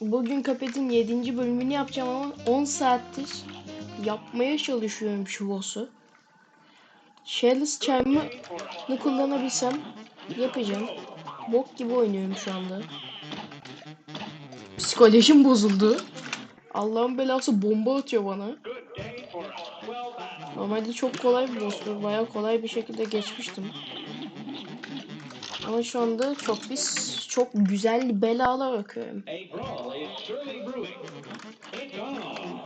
Bugün Cuphead'in 7. bölümünü yapacağım ama 10 saattir yapmaya çalışıyorum şu boss'u. Shellis Charm'ı kullanabilsem yapacağım. Bok gibi oynuyorum şu anda. Psikolojim bozuldu. Allah'ın belası bomba atıyor bana. Normalde çok kolay bir boss'tu. Bayağı kolay bir şekilde geçmiştim. Ama şu anda çok biz çok güzel belalar okuyorum. Surely brewing. It's on.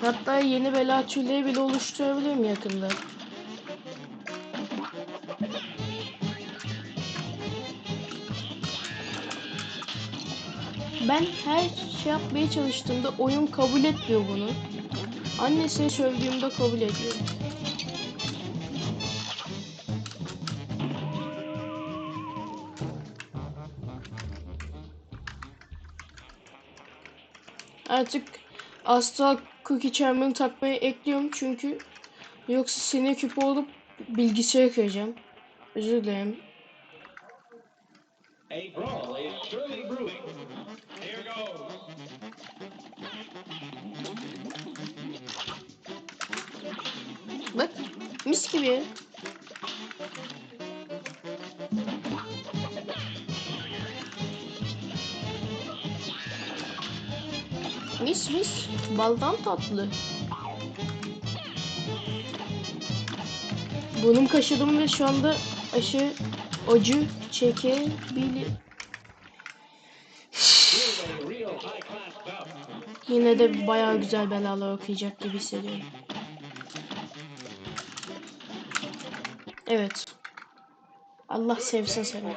Hatta yeni bela türleri bile oluşturabilirim yakında. Ben her şey yapmaya çalıştığımda oyun kabul etmiyor bunu. Annesine söylediğimde kabul ediyor. Artık Astra Cookie Charm'ını takmaya ekliyorum çünkü yoksa sinir küpü olup bilgisayara kıracağım. Özür dilerim. Bak mis gibi. Mis mis. Baldan tatlı. Burnum kaşıdım ve şu anda aşı acı çekebilir. Yine de bayağı güzel belalar okuyacak gibi hissediyorum. Evet. Allah sevsin seni.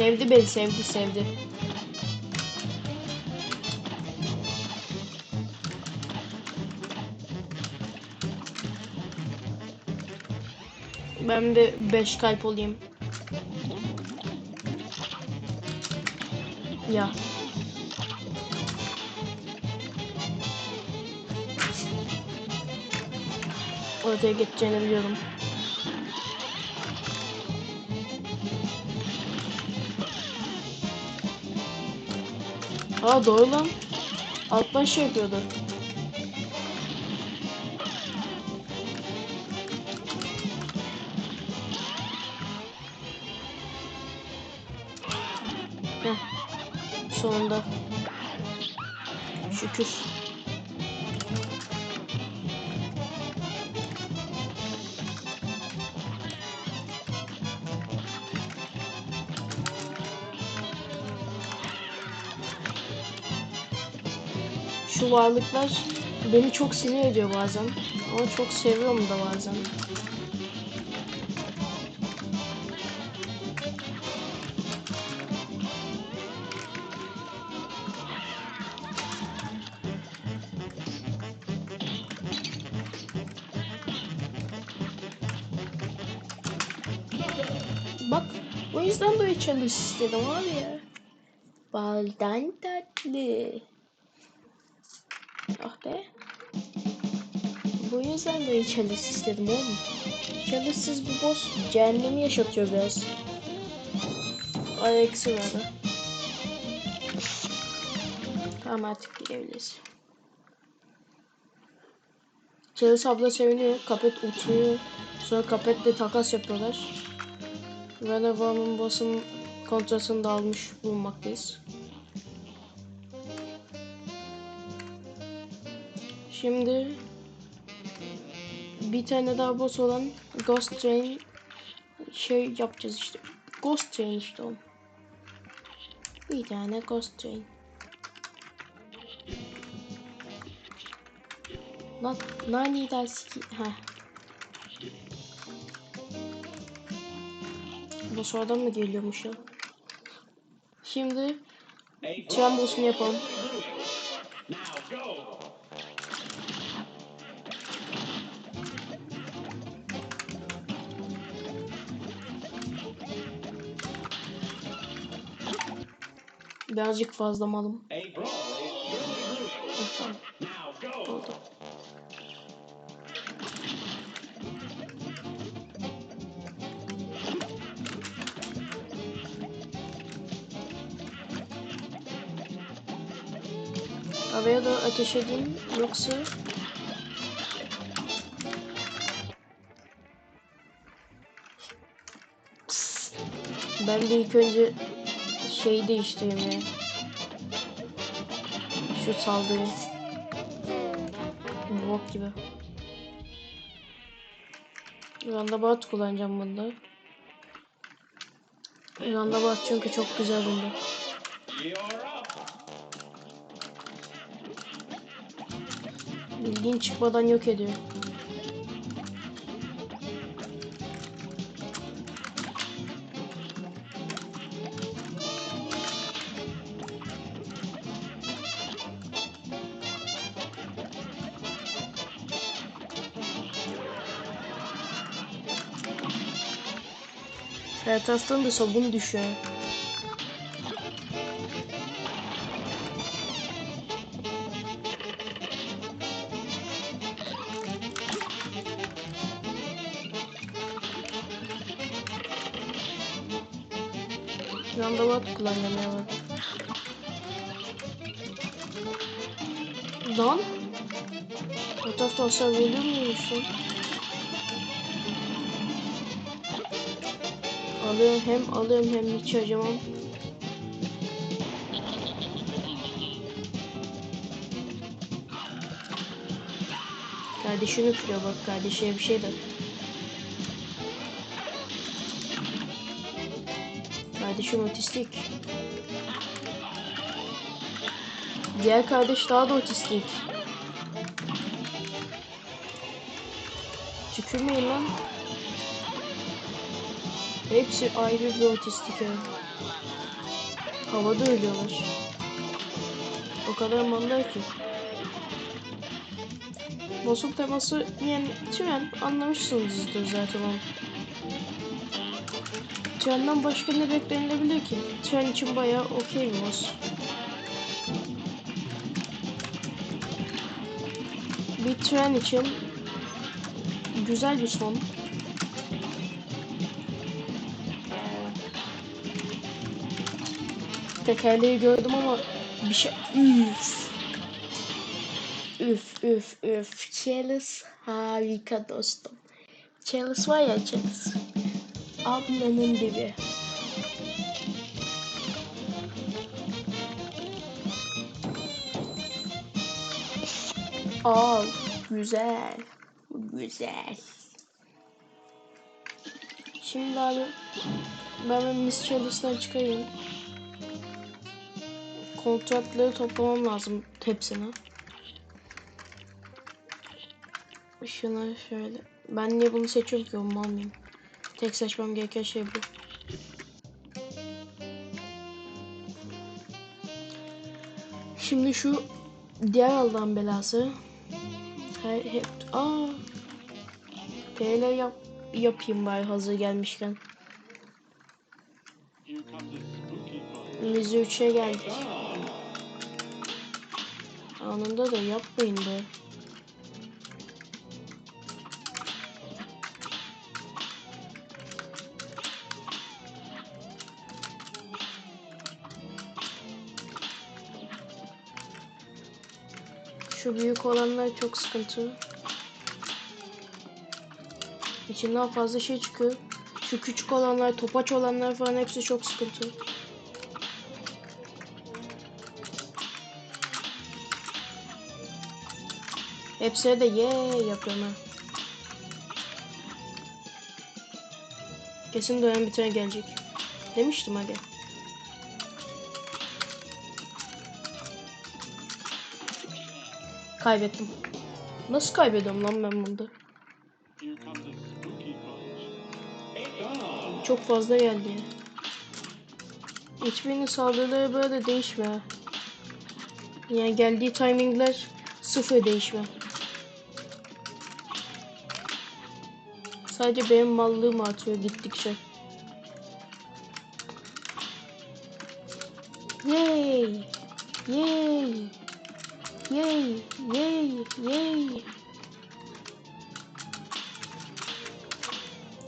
Sevdi beni, sevdi, sevdi. Ben de 5 kalp olayım. Ya. Oraya geçeceğini biliyorum. Aa doğru lan. Alttan şey yapıyordu. Heh. Sonunda. Şükür. Varlıklar beni çok sinir ediyor bazen. Ama çok seviyorum da bazen. Bak o yüzden böyle çalış istedim abi ya. Baldan tatlı. Ah be. Bu yüzden böyle çalış istedim oğlum. Çalışsız bir boss cehennemi yaşatıyor biraz. Ay eksi verdi. Tamam artık gidebiliriz. Chalice abla seviniyor. Kapet uçuyor. Sonra kapetle takas yapıyorlar. Reneva'nın boss'un kontrasını da almış bulunmaktayız. Şimdi bir tane daha boss olan Ghost Train şey yapacağız işte. Ghost Train işte o. Bir tane Ghost Train. Lan nani dersi ki ha. Bu sonradan mı geliyormuş ya? Şimdi tren boss'unu yapalım. Birazcık fazla malım. Oldu. Havaya da ateş edeyim yoksa ben de ilk önce şey değiştireyim. Şu saldırı. Bok gibi. Roundabout kullanacağım bunda. Roundabout çünkü çok güzel bunda. Bildiğin çıkmadan yok ediyor. Her taraftan da sabun düşüyor. Roundabout kullanacağım ya ben. Lan? O tarafta hasar veriyor muymuş Alıyorum hem alıyorum hem hiç acımam. Kardeşini kırıyor bak kardeşine bir şey de. Kardeşim otistik. Diğer kardeş daha da otistik. Tükürmeyin lan. Hepsi ayrı bir otistik yani. Havada ölüyorlar. O kadar manlar ki. Bozuk teması yani tren anlamışsınızdır zaten onu. Trenden başka ne beklenilebilir ki? Tren için bayağı okey boss. Bir tren için güzel bir son. Tekerleği gördüm ama bir şey... Üf. Üf üf üf. Chalice harika dostum. Chalice var ya Chalice. Ablanın dibi. Al. Güzel. Güzel. Şimdi abi ben Miss Chalice'den çıkayım. Kontratları toplamam lazım hepsini. Şuna şöyle. Ben niye bunu seçiyorum ki onu almayayım. Tek seçmem gereken şey bu. Şimdi şu diğer Allah'ın belası. Her, hep, aa. PL yap, yapayım bari hazır gelmişken. Biz 3'e geldik. Anında da yapmayın be. Şu büyük olanlar çok sıkıntı. İçinden fazla şey çıkıyor. Şu küçük olanlar, topaç olanlar falan hepsi çok sıkıntı. Hepsine de ye yapıyorum ha. Kesin dönem bir tane gelecek. Demiştim aga. Kaybettim. Nasıl kaybediyorum lan ben bunda? Çok fazla geldi. Hiçbirinin saldırıları böyle değişmiyor. Yani geldiği timingler sıfır değişme. Sadece benim mallığım artıyor gittikçe. Yay! Yay! Yay! Yay! Yay!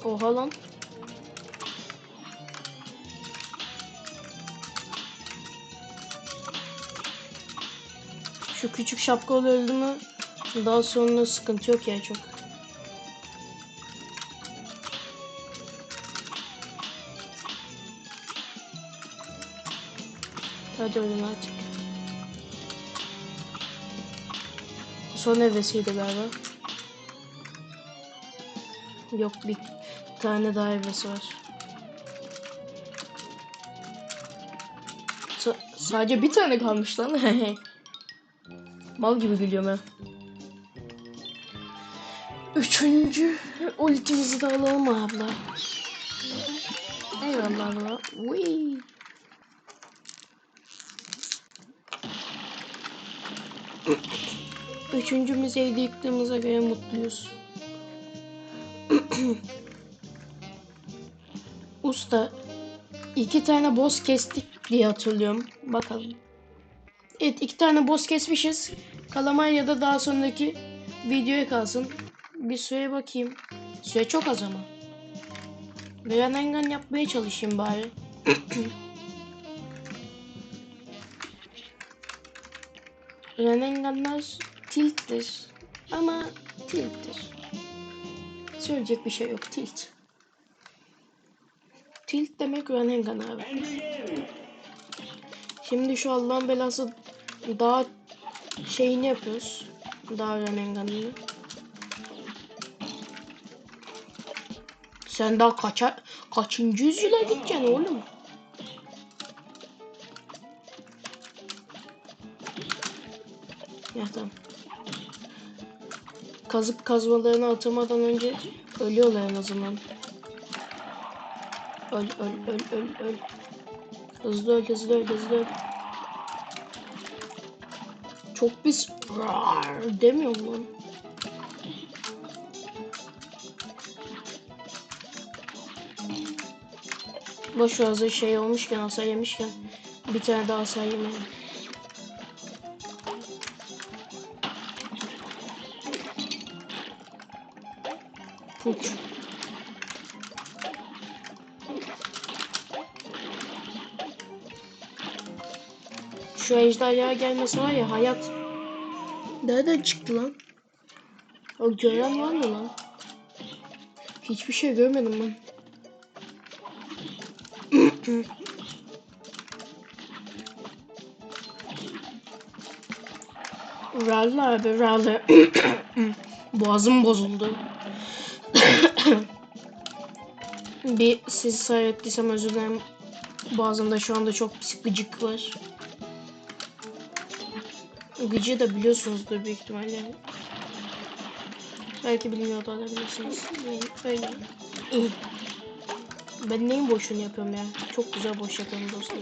Oha lan. Şu küçük şapkalı öldü mü daha sonra sıkıntı yok ya çok. Hadi ölün artık. Son evresiydi galiba. Yok bir tane daha evresi var. Sa- sadece bir tane kalmış lan. Mal gibi gülüyorum ha. Üçüncü ultimizi de alalım abla. Eyvallah abla. Wee. Üçüncümüz evde yıktığımıza göre mutluyuz. Usta iki tane boss kestik diye hatırlıyorum. Bakalım. Evet iki tane boss kesmişiz. Kalamar ya da daha sonraki videoya kalsın. Bir süre bakayım. Süre çok az ama. Renengan yapmaya çalışayım bari. Renenganlar tilttir. Ama tilttir. Söyleyecek bir şey yok. Tilt. Tilt demek Renengan abi. Şimdi şu Allah'ın belası daha şeyini yapıyoruz. Daha Renengan'ını. Sen daha kaça, kaçıncı yüzyıla gideceksin oğlum? Ya tamam. Kazıp kazmalarını atamadan önce ölüyorlar en azından. Öl öl öl öl öl. Hızlı öl hızlı öl hızlı öl. Çok pis Rar demiyorum lan. Boş şey olmuşken asa yemişken bir tane daha asa yemeyelim. Puç. Şu ejderha gelmesi var ya hayat. Nereden çıktı lan? O gören var mı lan? Hiçbir şey görmedim ben. Rally abi rally. Boğazım bozuldu. Bir sizi seyrettiysem özür dilerim. Boğazımda şu anda çok pis gıcık var. Gıcı da biliyorsunuzdur büyük ihtimalle. Belki bilmiyor da olabilirsiniz. Öyle. Ben neyin boşunu yapıyorum ya? Çok güzel boş yapıyorum dostum.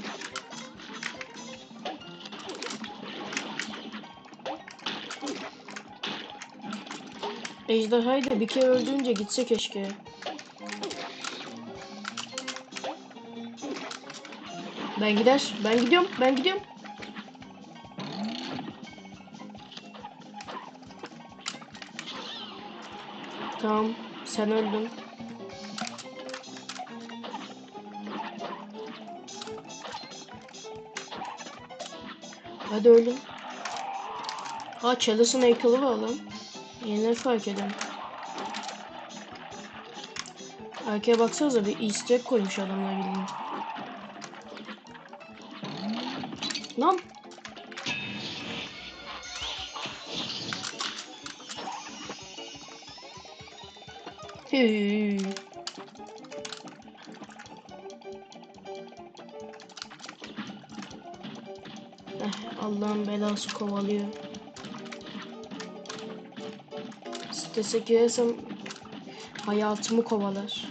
Ejderhayı da bir kere öldürünce gitse keşke. Ben gider. Ben gidiyorum. Ben gidiyorum. Tamam. Sen öldün. Hadi ölün. Ha Chalice'ın heykeli var lan. Yeni fark ediyorum. Arkaya baksanıza bir easter koymuş adamlar bildiğin. Lan. Hüüü. Eh, Allah'ın belası kovalıyor. Strese girersem hayatımı kovalar.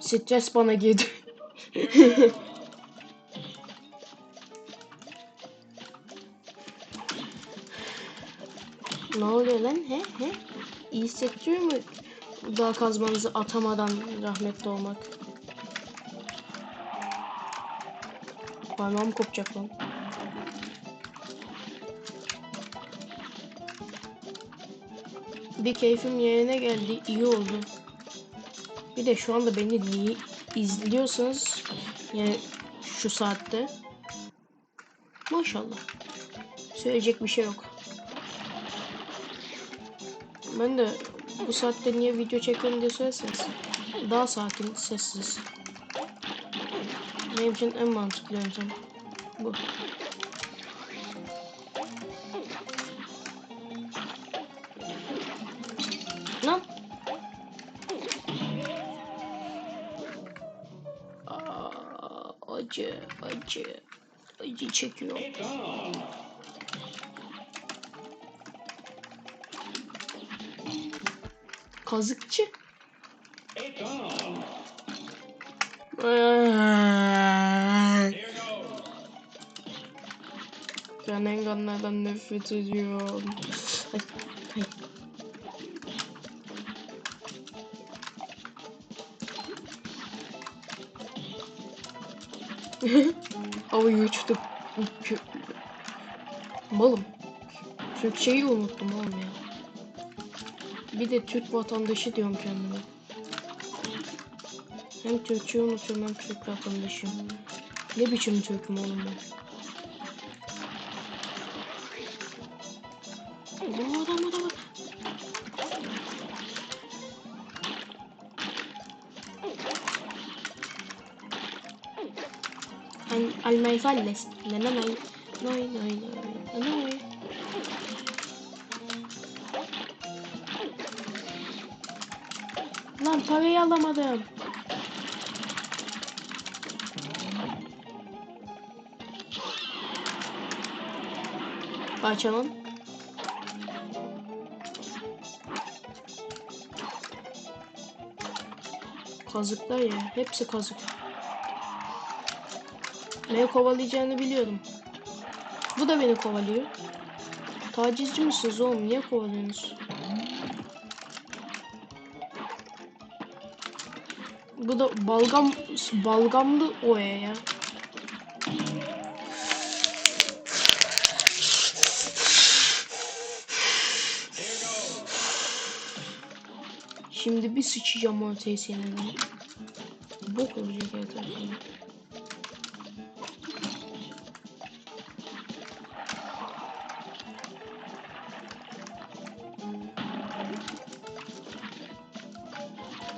Stres bana girdi. ne oluyor lan he he? İyi hissettiriyor mu daha kazmanızı atamadan rahmetli olmak? Parmağım kopacak lan. Bir keyfim yerine geldi. iyi oldu. Bir de şu anda beni izliyorsanız yani şu saatte maşallah. Söyleyecek bir şey yok. Ben de bu saatte niye video çekiyorum diye söylerseniz daha sakin, sessiz. Benim için en mantıklı yöntem bu. Lan. Aa, acı, acı, acı çekiyor. Kazıkçı. Goes. Ben enganlardan nefret ediyorum. Ay, ay. Havayı uçtum. Malım. Türkçeyi unuttum oğlum ya. Bir de Türk vatandaşı diyorum kendime. Hem Türkçeyi unutuyorum hem Türk vatandaşıyım. Ne biçim Türk'üm oğlum ben? Oo, adam adam. Al, almay falles. Nananay. Noy, noy, noy. Noy. Lan parayı alamadım. Açalım. Kazıklar ya. Hepsi kazık. Beni kovalayacağını biliyordum. Bu da beni kovalıyor. Tacizci misiniz oğlum? Niye kovalıyorsunuz? Bu da balgam balgamlı oya ya. Şimdi bir sıçacağım ortaya senin. Bok olacak her tarafına.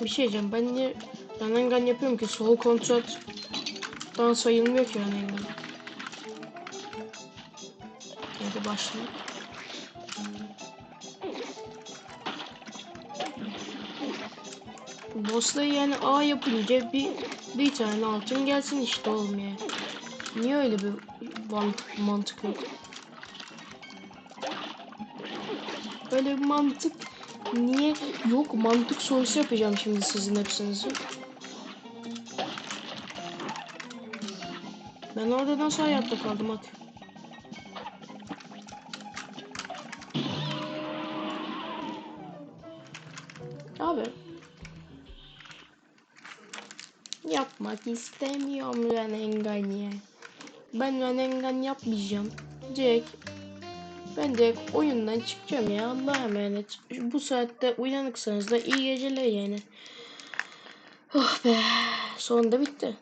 Bir şey diyeceğim. Ben niye Ranengan yapıyorum ki? Sol kontrattan sayılmıyor ki Ranengan. Hadi başlayalım. Boss'la yani A yapınca bir bir tane altın gelsin işte ya. Niye öyle bir mantık, mantık yok? Öyle bir mantık niye yok? Mantık sorusu yapacağım şimdi sizin hepsinizi. Ben orada nasıl hayatta kaldım bak. Abi. Yapmak istemiyorum Renengan'ı. Ben Renengan yapmayacağım. Direkt ben direkt oyundan çıkacağım ya. Allah'a emanet. Bu saatte uyanıksanız da iyi geceler yani. Oh be. Sonunda bitti.